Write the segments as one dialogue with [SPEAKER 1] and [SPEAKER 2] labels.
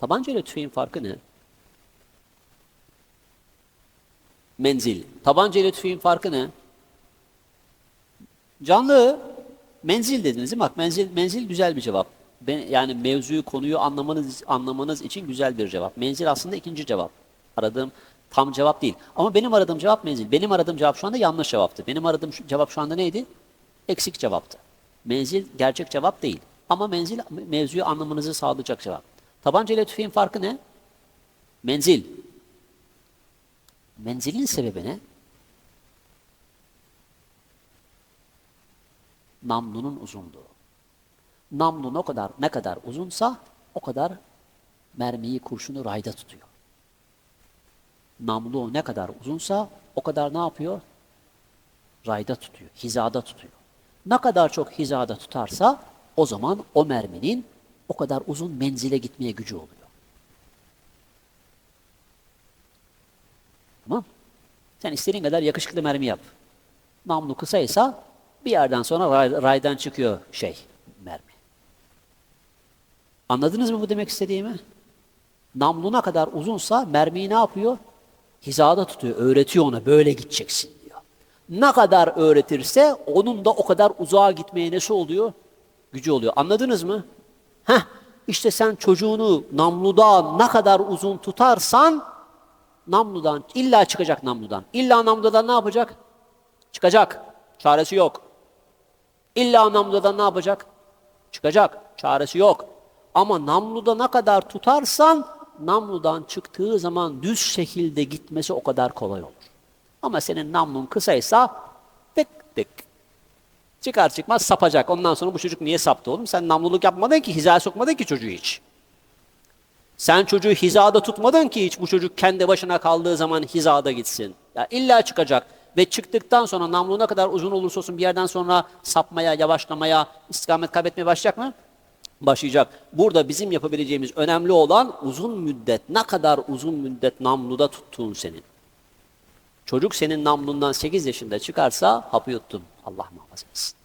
[SPEAKER 1] Tabanca ile tüfeğin farkı ne? Menzil. Tabanca ile tüfeğin farkı ne? Canlı menzil dediniz değil mi? Bak menzil, menzil güzel bir cevap. Ben, yani mevzuyu, konuyu anlamanız, anlamanız için güzel bir cevap. Menzil aslında ikinci cevap. Aradığım tam cevap değil. Ama benim aradığım cevap menzil. Benim aradığım cevap şu anda yanlış cevaptı. Benim aradığım cevap şu anda neydi? Eksik cevaptı. Menzil gerçek cevap değil. Ama menzil mevzuyu anlamanızı sağlayacak cevap. Tabanca ile tüfeğin farkı ne? Menzil. Menzilin sebebi ne? Namlunun uzunluğu. Namlu ne kadar ne kadar uzunsa o kadar mermiyi kurşunu rayda tutuyor. Namlu ne kadar uzunsa o kadar ne yapıyor? Rayda tutuyor, hizada tutuyor. Ne kadar çok hizada tutarsa o zaman o merminin o kadar uzun menzile gitmeye gücü oluyor. Tamam? Sen istediğin kadar yakışıklı mermi yap. Namlu kısaysa bir yerden sonra ray- raydan çıkıyor şey, mermi. Anladınız mı bu demek istediğimi? Namlu ne kadar uzunsa mermiyi ne yapıyor? Hizada tutuyor, öğretiyor ona böyle gideceksin. Ne kadar öğretirse onun da o kadar uzağa gitmeye nesi oluyor? Gücü oluyor. Anladınız mı? Heh, işte sen çocuğunu namluda ne kadar uzun tutarsan namludan illa çıkacak namludan. İlla namludan ne yapacak? Çıkacak. Çaresi yok. İlla namludan ne yapacak? Çıkacak. Çaresi yok. Ama namluda ne kadar tutarsan namludan çıktığı zaman düz şekilde gitmesi o kadar kolay olur. Ama senin namlun kısaysa tık tık. Çıkar çıkmaz sapacak. Ondan sonra bu çocuk niye saptı oğlum? Sen namluluk yapmadın ki, hizaya sokmadın ki çocuğu hiç. Sen çocuğu hizada tutmadın ki hiç bu çocuk kendi başına kaldığı zaman hizada gitsin. Ya illa çıkacak ve çıktıktan sonra namlu ne kadar uzun olursa olsun bir yerden sonra sapmaya, yavaşlamaya, istikamet kaybetmeye başlayacak mı? Başlayacak. Burada bizim yapabileceğimiz önemli olan uzun müddet, ne kadar uzun müddet namluda tuttuğun senin. Çocuk senin namlundan 8 yaşında çıkarsa hapı yuttun. Allah muhafaza etsin.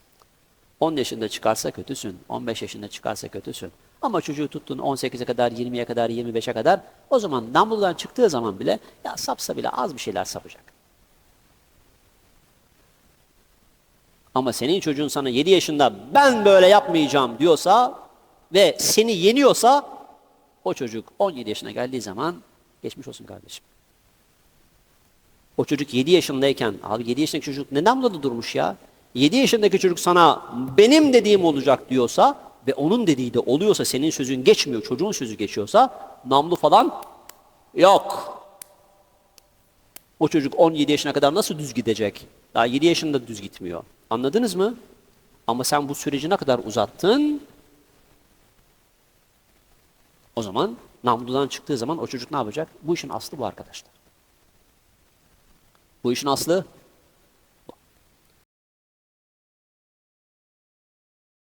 [SPEAKER 1] 10 yaşında çıkarsa kötüsün. 15 yaşında çıkarsa kötüsün. Ama çocuğu tuttun 18'e kadar, 20'ye kadar, 25'e kadar o zaman namludan çıktığı zaman bile ya sapsa bile az bir şeyler sapacak. Ama senin çocuğun sana 7 yaşında ben böyle yapmayacağım diyorsa ve seni yeniyorsa o çocuk 17 yaşına geldiği zaman geçmiş olsun kardeşim. O çocuk 7 yaşındayken, abi 7 yaşındaki çocuk ne namluda durmuş ya? 7 yaşındaki çocuk sana benim dediğim olacak diyorsa ve onun dediği de oluyorsa senin sözün geçmiyor, çocuğun sözü geçiyorsa namlu falan yok. O çocuk 17 yaşına kadar nasıl düz gidecek? Daha 7 yaşında düz gitmiyor. Anladınız mı? Ama sen bu süreci ne kadar uzattın? O zaman namludan çıktığı zaman o çocuk ne yapacak? Bu işin aslı bu arkadaşlar. Bu işin aslı